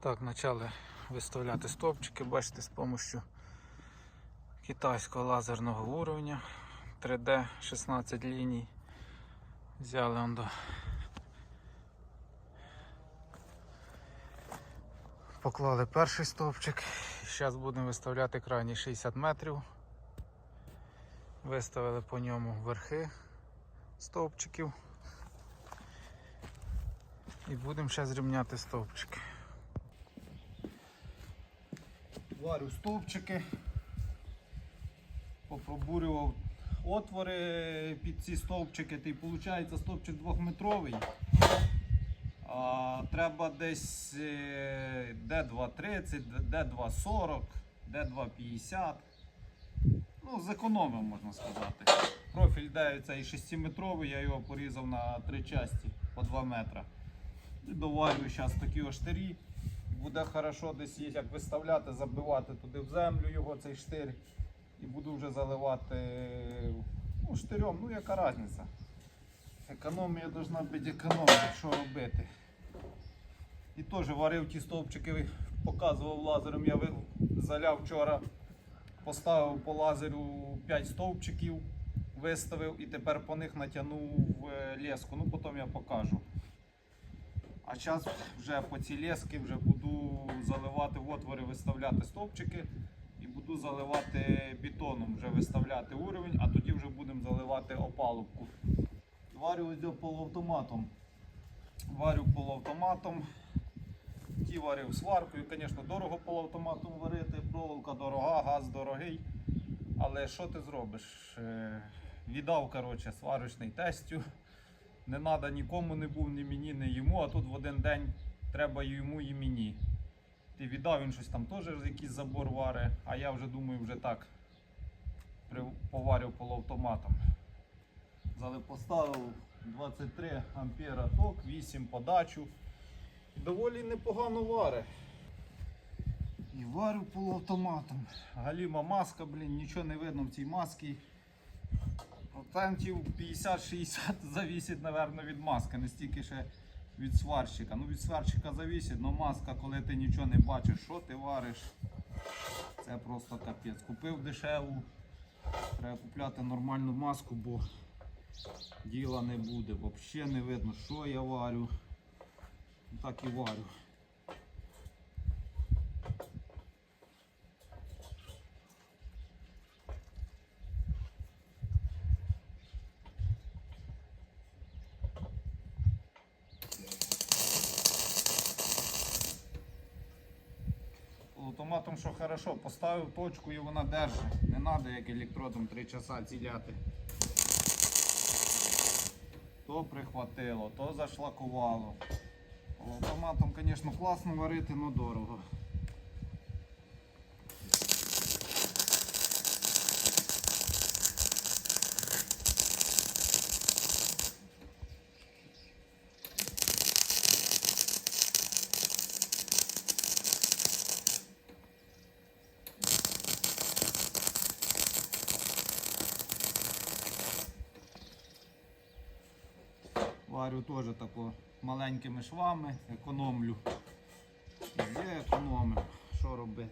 Так, почали виставляти стовпчики, бачите, з допомогою китайського лазерного уровня 3D 16 ліній. Взяли он до. Поклали перший стовпчик. Зараз будемо виставляти крайній 60 метрів. Виставили по ньому верхи стовпчиків. І будемо зараз рівняти стовпчики. Варю стовпчики, попробурював отвори під ці стовпчики, і виходить стовпчик двохметровий. А, треба десь е, D230, D240, D250. Ну, зекономив, можна сказати. Профіль де цей 6-метровий, я його порізав на три часті по 2 метра. І доварюю зараз такі оштирі. Буде хорошо десь є, як виставляти, забивати туди в землю його цей штир. І буду вже заливати ну, штирем, ну яка різниця. Економія повинна бути економія, що робити. І теж варив ті стовпчики, показував лазером. Я заляв вчора, поставив по лазеру 5 стовпчиків, виставив і тепер по них натягнув е, леску. Ну потім я покажу. А зараз вже по цій лески вже буду заливати в отвори, виставляти стовпчики і буду заливати бетоном, вже виставляти уровень, а тоді вже будемо заливати опалубку. Варю ось полуавтоматом. Варю полуавтоматом. Ті варив сваркою. Звісно, дорого полуавтоматом варити, проволока дорога, газ дорогий. Але що ти зробиш? Е, Віддав коротше, сварочний тестю. Не треба нікому не був, ні мені, ні йому, а тут в один день треба йому і мені. Ти віддав, він щось там теж якийсь забор варе, а я вже думаю, вже так поварив полуавтоматом. Зали поставив 23 ампера ток, 8 подачу. Доволі непогано варе. І варю полуавтоматом. Галіма маска, блін, нічого не видно в цій масці. Процентів 50-60 завісить, напевно, від маски, не стільки ще від сварщика. Ну від сварщика завісить, але маска, коли ти нічого не бачиш, що ти вариш, це просто капець. Купив дешеву, треба купляти нормальну маску, бо діла не буде. Взагалі не видно, що я варю. Так і варю. Автоматом, що хорошо, поставив точку і вона держить. Не треба як електродом 3 часа ціляти. То прихватило, то зашлакувало. Автоматом, звісно, класно варити, але дорого. Варю теж тако маленькими швами, економлю. Де економимо? Що робити?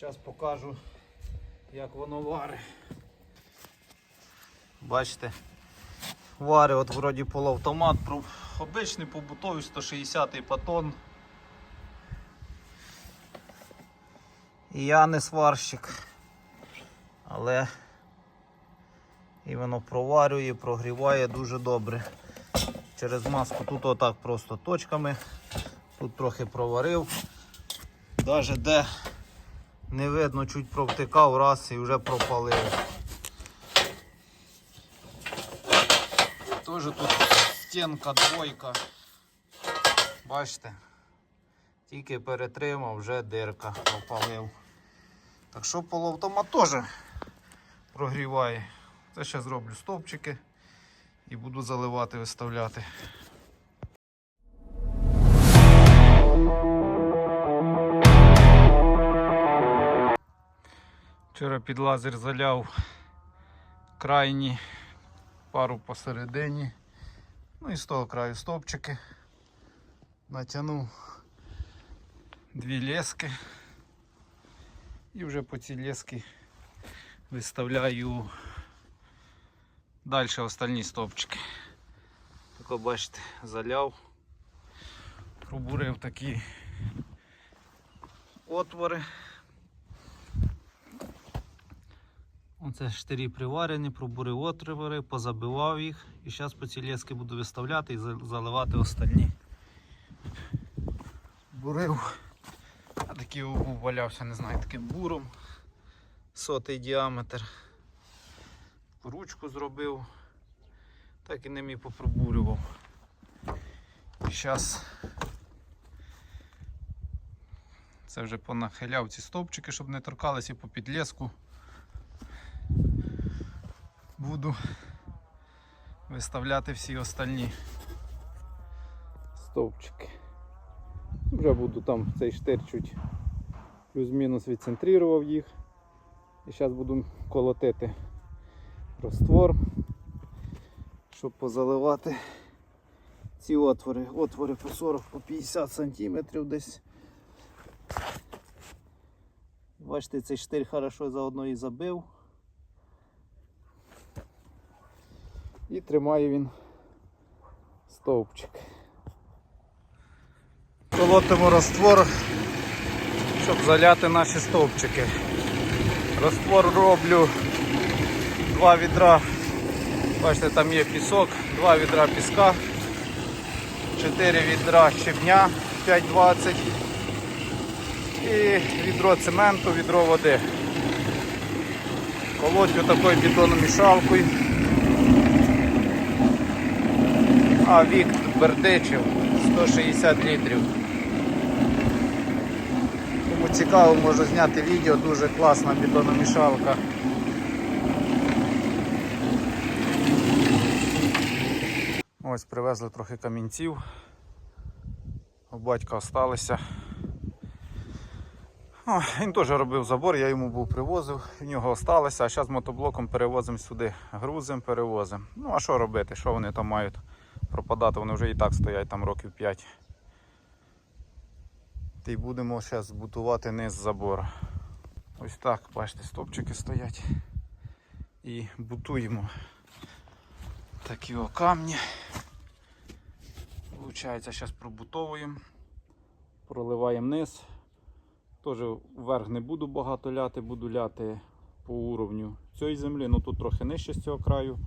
Зараз покажу, як воно варить. Бачите, вари от вроді полуавтомат, обичний побутовий 160 патон. Я не сварщик. Але і воно проварює, прогріває дуже добре. Через маску тут отак просто точками. Тут трохи проварив. Навіть де не видно, чуть провтикав раз і вже пропалив. Теж тут стінка двойка. Бачите? Тільки перетримав, вже дирка пропалив. Так що полуавтомат теж прогріває. Це ще зроблю стовпчики і буду заливати, виставляти. Вчора під лазер заляв крайні, пару посередині. Ну і з того краю стовпчики. Натягнув дві лески. І вже по цій лески виставляю далі остальні стовпчики. Так бачите, заляв, пробурив такі отвори. Оце штирі приварені, пробурив отвори, позабивав їх і зараз по цій лески буду виставляти і заливати остальні. Бурив. А такий обув валявся, не знаю, таким буром. Сотий діаметр. Ручку зробив. Так і ним і попробурював. І зараз це вже понахиляв ці стовпчики, щоб не торкалися по підлеску. Буду виставляти всі остальні стовпчики. Вже буду там цей штир плюс-мінус відцентрував їх. І зараз буду колотити роствор, щоб позаливати ці отвори. Отвори по 40 по 50 сантиметрів десь. Бачите, цей штир хорошо заодно і забив. І тримає він стовпчик. Колотимо раствор, щоб заляти наші стовпчики. Раствор роблю два відра. Бачите, там є пісок, два відра піска, 4 відра щебня 5,20 і відро цементу, відро води. Колоть такою бетономішалкою. А вік Бердичів 160 літрів. Кому цікаво, можу зняти відео, дуже класна бетономішалка. Ось привезли трохи камінців. У батька осталися. О, він теж робив забор, я йому був привозив, в нього осталося, а зараз мотоблоком перевозимо сюди, грузимо, перевозимо. Ну а що робити? Що вони там мають пропадати? Вони вже і так стоять там років 5. Та й будемо зараз будувати низ забора. Ось так, бачите, стопчики стоять. І будуємо такі о камні. Получається, зараз пробутовуємо, проливаємо низ. Теж вверх не буду багато ляти, буду ляти по уровню цієї землі, ну тут трохи нижче з цього краю,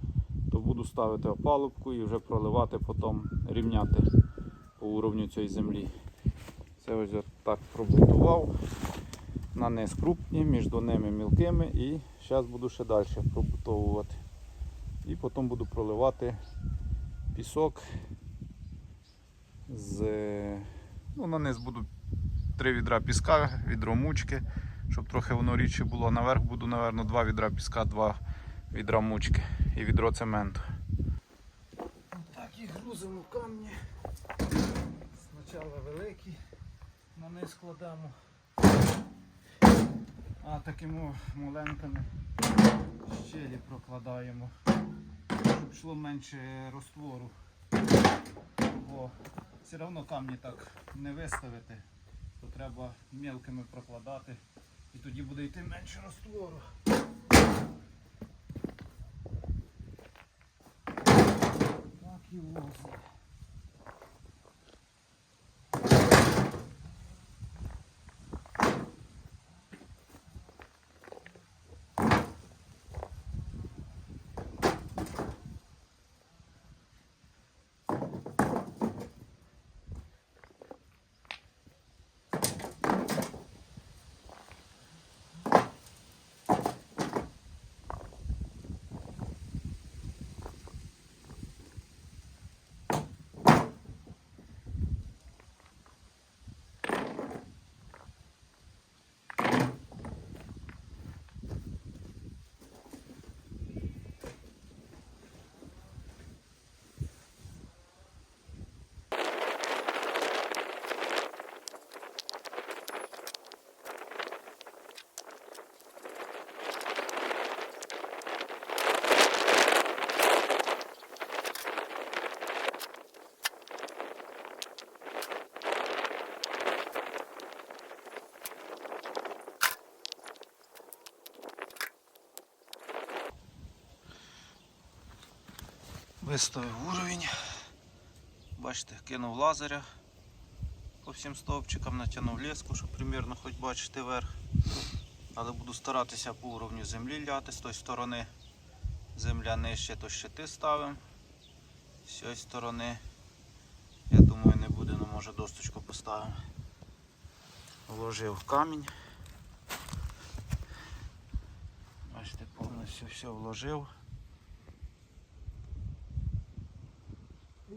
то буду ставити опалубку і вже проливати потім рівняти по уровню цієї землі. Це ось так пробутував. На крупні, між ними мілкими і зараз буду ще далі пробутовувати. І потім буду проливати пісок з ну, на низ буду три відра піска, відро мучки, щоб трохи воно рідше було. Наверх буду, напевно, два відра піска, два відра мучки і відро цементу. Так, і грузимо камні. Спочатку великі на них складемо. А такими маленькими щелі прокладаємо, щоб йшло менше розтвору. Бо все одно камні так не виставити, то треба мілкими прокладати і тоді буде йти менше розтвору. Так і Виставив уровень. Бачите, кинув лазеря по всім стовпчикам, натягнув леску, щоб примірно хоч бачити верх. Але буду старатися по уровню землі ляти з тої сторони. Земля нижче, то щити ставимо. З цієї сторони, я думаю, не буде, ну може досточку поставимо. Вложив камінь. Бачите, повністю все вложив.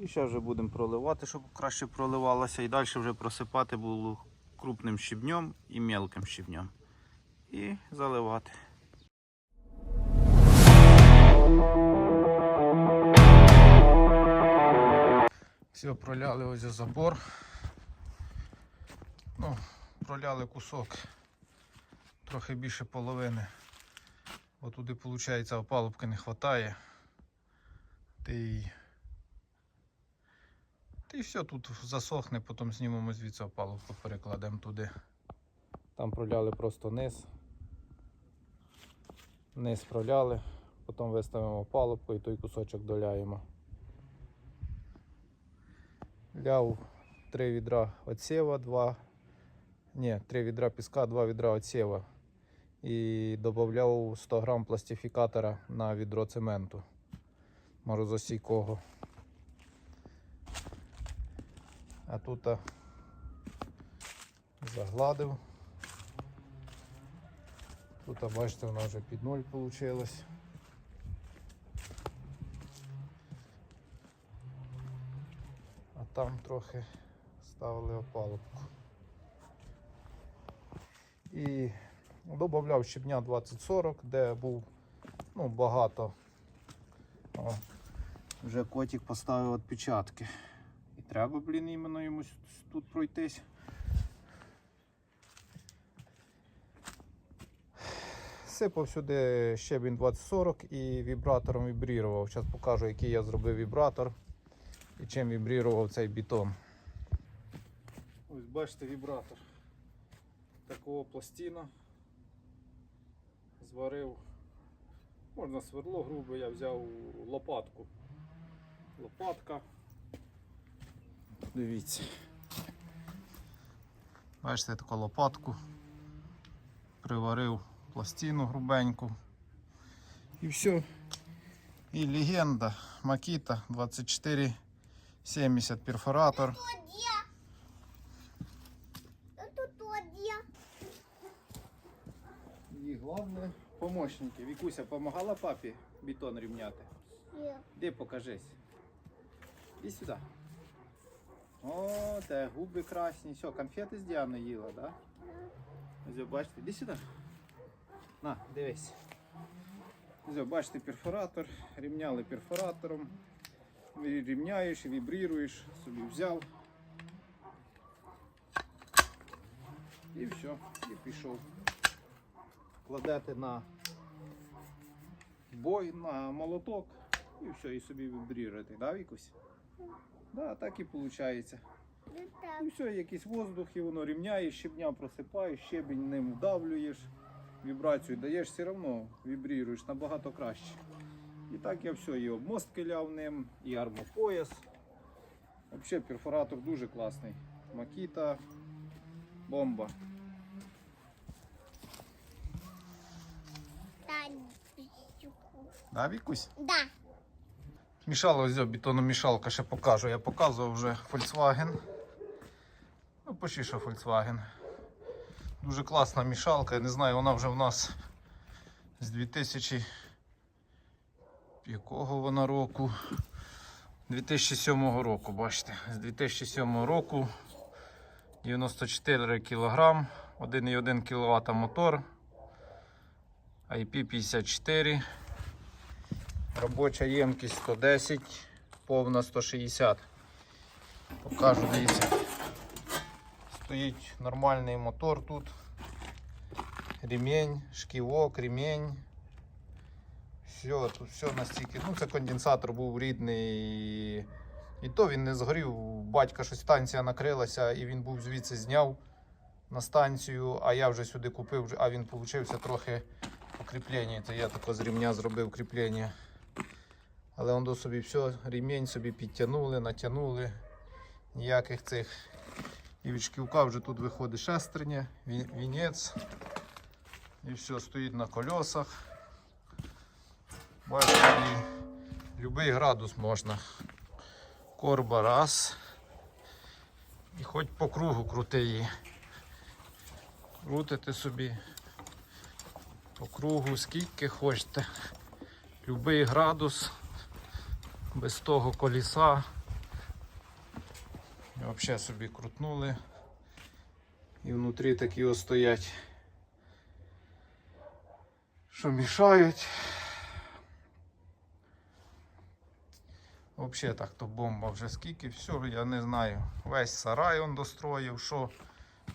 І зараз вже будемо проливати, щоб краще проливалося. І далі вже просипати було крупним щебнем і мелким щебнем. І заливати. Все, проляли ось забор. Ну, проляли кусок трохи більше половини. Бо туди, виходить, опалубки не вистачає. Та й все тут засохне, потім знімемо звідси опалубку, перекладемо туди. Там проляли просто низ. Низ проляли, потім виставимо опалубку і той кусочок доляємо. Ляв 3 відра отсєва, 2. Ні, 3 відра піска, 2 відра отсєва. І додав 100 грам пластифікатора на відро цементу морозостійкого. А тут а, загладив. Тут, а, бачите, воно вже під ноль вийшло. А там трохи ставили опалубку. І додавав щебня 20-40, де був ну, багато. О, вже котик поставив відпечатки. Треба, блін, іменно йому тут пройтись. Сипав сюди щебінь 2040 і вібратором вібрірував. Зараз покажу, який я зробив вібратор і чим вібрірував цей бетон. Ось бачите вібратор. Такого пластина. Зварив. Можна сверло грубе, я взяв лопатку. Лопатка. Дивіться. Бачите таку лопатку. Приварив пластину грубеньку. І все. І легенда Makita 2470 перфоратор. І головне помощники. Вікуся допомагала папі бетон рівняти. Де покажись? Іди сюди. О, те губи красні. Що, конфети з Діани їла, да? Ось, бачите, іди сюди. На, дивись. Ось, бачите, перфоратор. Рівняли перфоратором. Рівняєш, вібріруєш, собі взяв. І все, і пішов. Кладете на бой, на молоток і все, і собі вібріруєте, да, Вікусь? Да, так і виходить. І все, якийсь воздух, і воно рівняє, щебня просипаєш, щебінь ним вдавлюєш, вібрацію даєш, все одно вібріруєш набагато краще. І так я все, і обмостки ляв ним, і армопояс. Взагалі перфоратор дуже класний. Макіта, бомба. Да, Вікусь? Да. Мішало ось бетономішалка ще покажу. Я показував вже Volkswagen. Ну, почти що Volkswagen. Дуже класна мішалка. Я не знаю, вона вже в нас з 2000 якого вона року? 2007 року, бачите. З 2007 року 94 кг, 1,1 кВт мотор. IP54. Робоча ємкість 110, повна 160. Покажу, дивіться. Стоїть нормальний мотор тут. Ремень, шківок, ремень. Все, тут все настільки. Ну, це конденсатор був рідний. І то він не згорів. Батька щось станція накрилася і він був звідси зняв на станцію, а я вже сюди купив, а він получився трохи укріплення. Це я тако з ремня зробив кріплення. Але он до собі все, ремінь собі підтягнули, натягнули. Ніяких цих. І від шківка вже тут виходить шестерня, вінець. І все стоїть на колесах. Бачите, і любий градус можна. Корба раз. І хоч по кругу крути її. Крутите собі по кругу скільки хочете. Любий градус. Без того коліса. І взагалі собі крутнули. І внутрі такі ось стоять, що мішають. Взагалі так то бомба вже скільки, все, я не знаю. Весь сарай он достроїв, що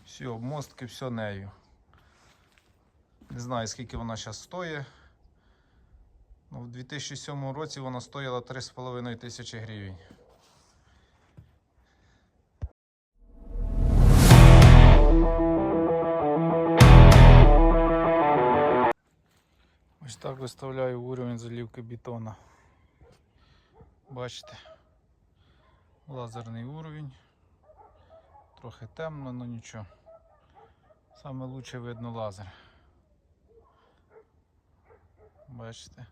всі обмостки, все нею. Не знаю скільки вона зараз стоїть. Ну, в 2007 році вона стоїла 3,5 тисячі гривень. Ось так виставляю уровень заливки бетона. Бачите, лазерний уровень. Трохи темно, але нічого. Саме лучше видно лазер. Бачите?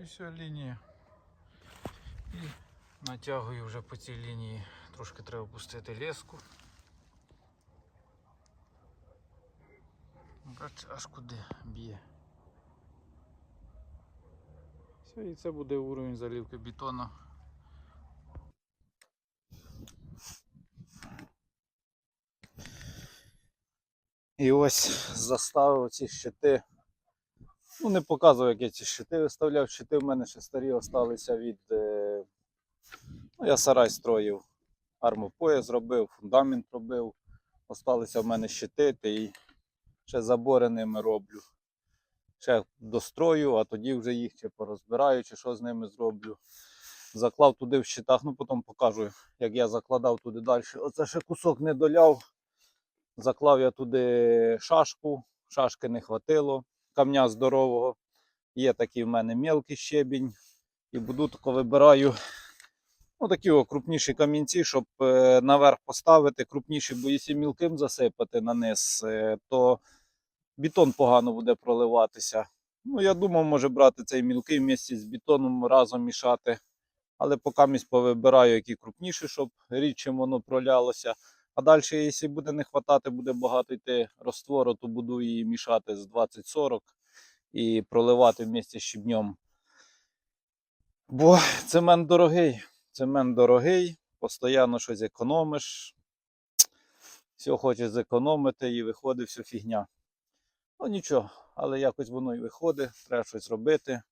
І все, лінія. І натягую вже по цій лінії. Трошки треба пустити леску. Бачите, аж куди б'є. Все, і це буде уровень заливки бетону. І ось заставив ці щити. Ну, не показував, як я ці щити виставляв. Щити в мене ще старі залишилися від. Е... Ну, я сарай строїв. Армопояс зробив, фундамент робив. Осталися в мене щити, та і ще забори ними роблю. Ще дострою, а тоді вже їх чи порозбираю, чи що з ними зроблю. Заклав туди в щитах, ну потім покажу, як я закладав туди далі. Оце ще кусок не доляв. Заклав я туди шашку, шашки не хватило, камня здорового. Є такий в мене мелкий щебінь. І буду тако вибираю ну, такі о, крупніші камінці, щоб е, наверх поставити. Крупніші, бо якщо мілким засипати на низ, е, то бетон погано буде проливатися. Ну, я думав, може брати цей мілкий місці з бетоном разом мішати. Але поки місь повибираю, які крупніші, щоб рідче воно пролялося. А далі, якщо буде не хватати, буде багато йти розтвору, то буду її мішати з 20-40 і проливати в місті з щебнем. Бо цемент дорогий. Цемент дорогий, постійно щось економиш. Все хочеш зекономити і виходить все фігня. Ну нічого, але якось воно і виходить, треба щось робити.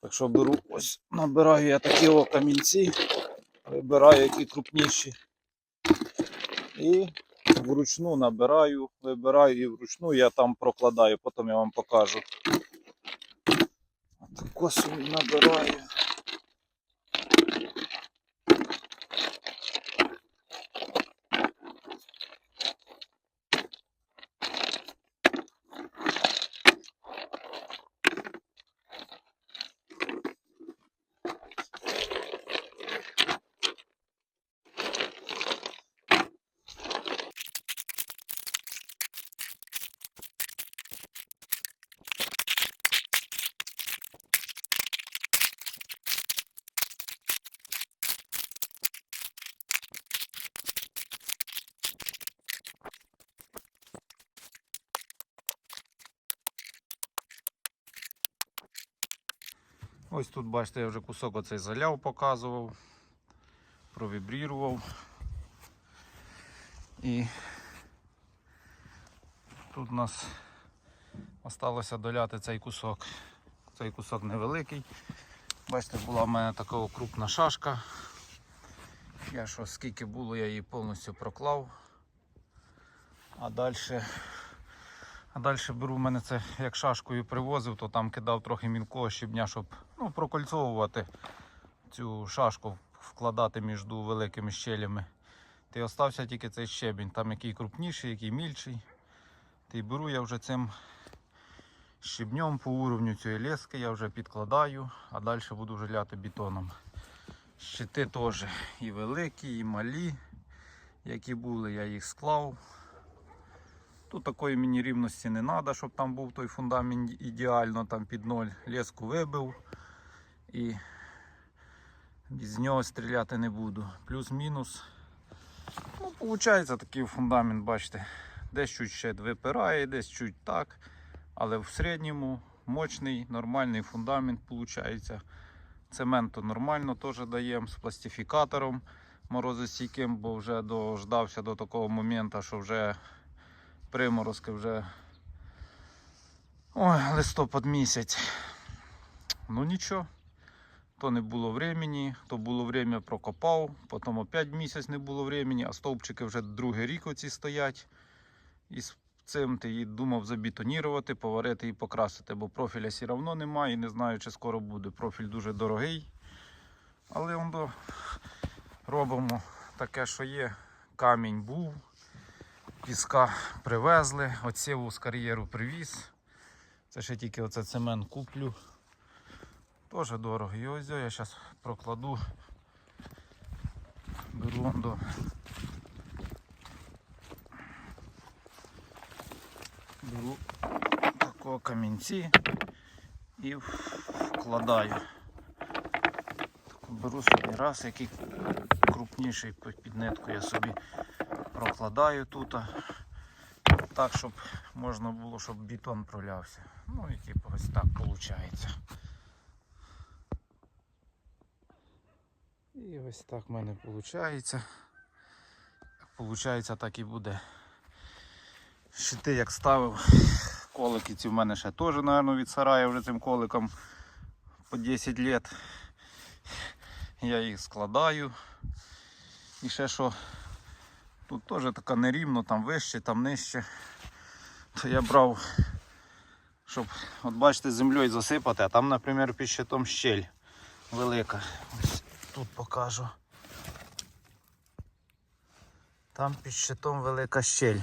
Так що беру ось, набираю я такі о камінці, вибираю які крупніші. І вручну набираю, вибираю і вручну я там прокладаю, потім я вам покажу. Отако собі набираю. Ось тут, бачите, я вже кусок оцей заляв показував, провібрірував. І тут у нас осталося доляти цей кусок. Цей кусок невеликий. Бачите, була в мене така крупна шашка. Я що скільки було, я її повністю проклав. А далі а далі беру в мене це як шашкою привозив, то там кидав трохи мілкого щебня, щоб ну, прокольцовувати цю шашку, вкладати між великими щелями. Й остався тільки цей щебінь, там який крупніший, який мільший. Й беру я вже цим щебнем по уровню цієї лески я вже підкладаю, а далі буду вже ляти бетоном. Щити теж і великі, і малі, які були, я їх склав. Тут такої мені рівності не треба, щоб там був той фундамент ідеально там під ноль. Леску вибив і з нього стріляти не буду. Плюс-мінус. Ну, виходить такий фундамент, бачите, десь чуть ще випирає, десь чуть так. Але в середньому мощний, нормальний фундамент виходить. Цементу нормально теж даємо з пластифікатором морозостійким, бо вже дождався до такого моменту, що вже приморозки вже ой, листопад місяць. Ну нічого, то не було времени, то було время прокопав, потім опять місяць не було времени, а стовпчики вже другий рік оці стоять. І з цим ти її думав забетонірувати, поварити і покрасити, бо профіля все одно немає і не знаю, чи скоро буде. Профіль дуже дорогий. Але он до робимо таке, що є. Камінь був, піска привезли, оціву з кар'єру привіз. Це ще тільки оце цемент куплю. Теж дорого. І ось я зараз прокладу. Беру до беру такого камінці і вкладаю. Беру собі раз, який крупніший під нитку я собі прокладаю тут. Так, щоб можна було, щоб бетон пролявся. Ну і типу ось так виходить. І ось так в мене виходить. Получається, так і буде. Щити як ставив, колики ці в мене ще теж, мабуть, від сарая вже цим коликом по 10 лет. Я їх складаю. І ще що тут теж така нерівно, там вище, там нижче. То я брав, щоб, от бачите, землею засипати, а там, наприклад, під щитом щель велика. Ось тут покажу. Там під щитом велика щель.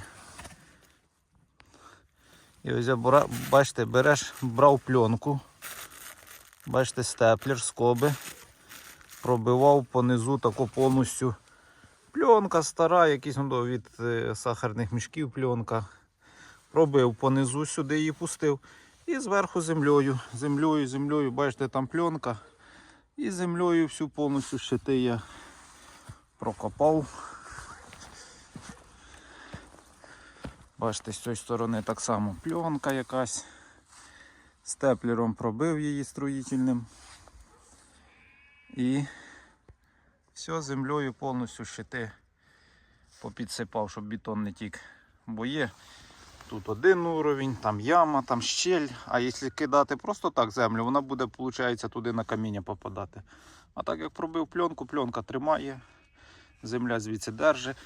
І ось я бачите, береш, брав пленку. Бачите, степлер, скоби. Пробивав понизу таку повністю. Пленка стара, якісь ну, від е, сахарних мішків пленка. Пробив понизу сюди її пустив. І зверху землею. Землею, землею, бачите, там пленка. І землею всю повністю щити я прокопав. Бачите, з цієї сторони так само пленка якась. Степлером пробив її строїтельним. І все землею повністю щити попідсипав, щоб бетон не тік. Бо є тут один уровень, там яма, там щель. А якщо кидати просто так землю, вона буде, виходить, туди на каміння попадати. А так як пробив пленку, пленка тримає, земля звідси держить.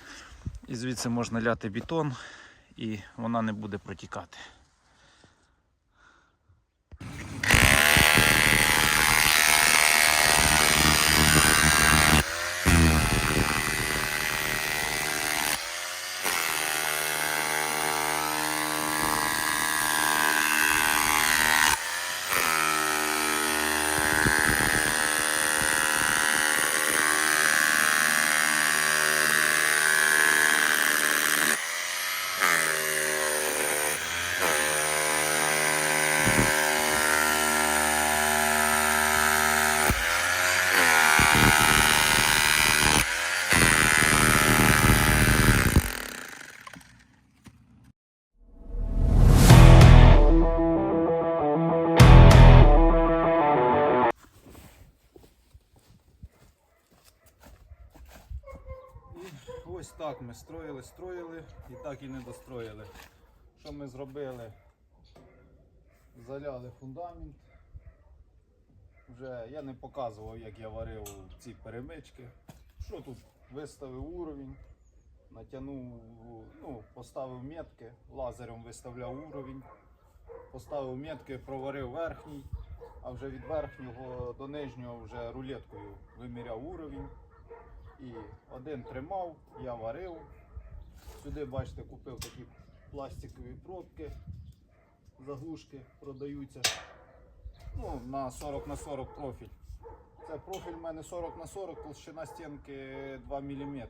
І звідси можна ляти бетон і вона не буде протікати. Так ми строїли, строїли і так і не достроїли. Що ми зробили? Заляли фундамент. Вже я не показував, як я варив ці перемички. Що тут? Виставив уровень, натягнув, ну, поставив метки, лазером виставляв уровень, поставив метки, проварив верхній, а вже від верхнього до нижнього вже рулеткою виміряв уровень. І один тримав, я варив. Сюди, бачите, купив такі пластикові пробки. заглушки продаються. Ну, на 40 на 40 профіль. Це профіль в мене 40 на 40, толщина стінки 2 мм.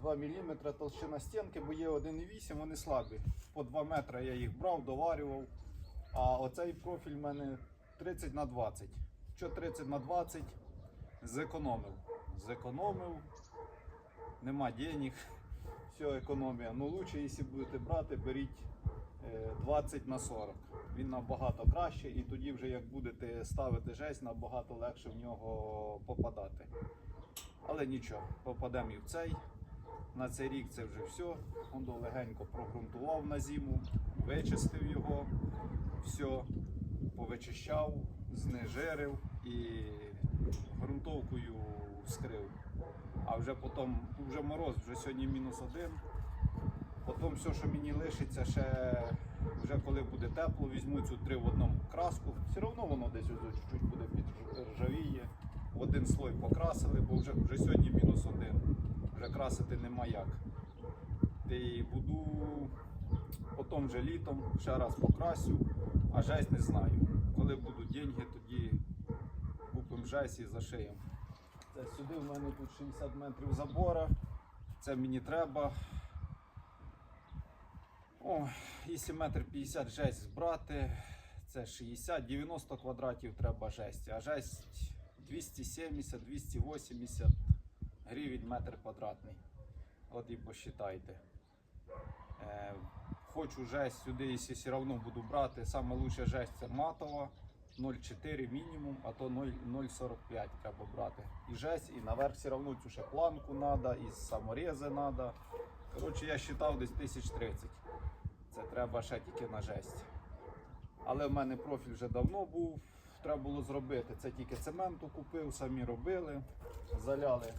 2 мм толщина стінки, бо є 1,8, вони слабі. По 2 метри я їх брав, доварював. А оцей профіль в мене 30 на 20. Що 30 на 20? Зекономив. Зекономив. Нема денег. Все економія. Ну лучше, якщо будете брати, беріть е, 20 на 40. Він набагато краще, і тоді вже як будете ставити жесть, набагато легше в нього попадати. Але нічого, попадемо і в цей. На цей рік це вже все. Хондо легенько прогрунтував на зиму, вичистив його, все, повичищав, знежирив і ґрунтовкою скрив. А вже потім, вже мороз, вже сьогодні мінус один. Потім все, що мені лишиться, ще вже коли буде тепло, візьму цю три в одному краску. Все одно воно десь чуть-чуть буде підржавіє. В один слой покрасили, бо вже, вже сьогодні мінус один. Вже красити нема як. І буду потім вже літом ще раз покрасю, а жесть не знаю. Коли будуть деньги, тоді купимо жесть і зашиємо. Це сюди в мене тут 60 метрів забора. Це мені треба. О, якщо метр 50 жесть збрати, це 60-90 квадратів треба жесті. А жесть 270-280 гривень метр квадратний. От і посчитайте. Е, хочу жесть сюди, якщо все одно буду брати. Саме лучша жесть це матова. 0,4 мінімум, а то 0,45 треба брати. І жесть, і наверх все одно цю ще планку треба, і саморези треба. Коротше, я вважав десь 1030. Це треба ще тільки на жесть. Але в мене профіль вже давно був, треба було зробити. Це тільки цементу купив, самі робили, заляли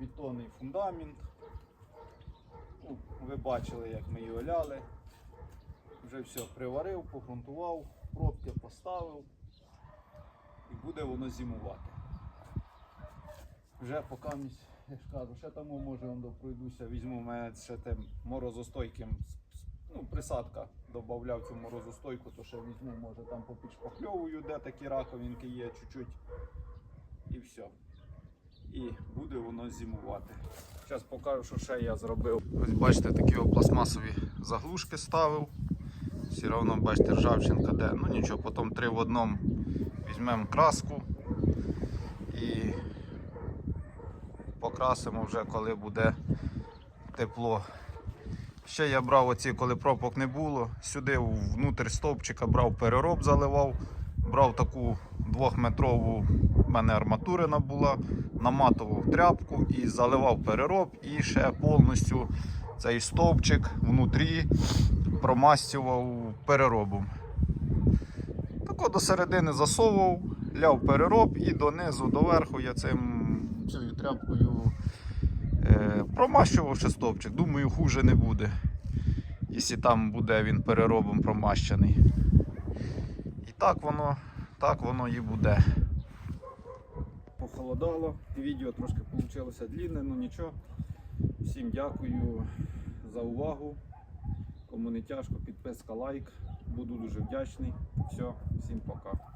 бетонний фундамент. Ну, ви бачили, як ми її оляли. Вже все приварив, погрунтував, пробки поставив і буде воно зимувати. Вже поки я ж кажу, ще там може воно пройдуся, візьму мене ще тим морозостойким ну, присадка. Додавав цю морозостойку, то ще візьму, може там попідшпакльовую, де такі раковинки є чуть-чуть. І все. І буде воно зимувати. Зараз покажу, що ще я зробив. Ось бачите, такі пластмасові заглушки ставив. Все одно бачите, ржавчинка де. Ну нічого, потім три в одному візьмемо краску і покрасимо вже, коли буде тепло. Ще я брав оці, коли пропок не було. Сюди внутрь стовпчика брав перероб, заливав, брав таку двохметрову, в мене арматурина була, наматував тряпку і заливав перероб, і ще повністю цей стовпчик внутрі промастював переробом. Тако до середини засовував, ляв перероб і донизу, доверху я цим цією тряпкою е, промащував ще стовпчик. Думаю, хуже не буде, якщо там буде він переробом промащений. І так воно, так воно і буде. Похолодало, відео трошки вийшло длінне, ну нічого. Всім дякую за увагу. Кому не тяжко, підписка, лайк. Буду дуже вдячний. Все, всім пока.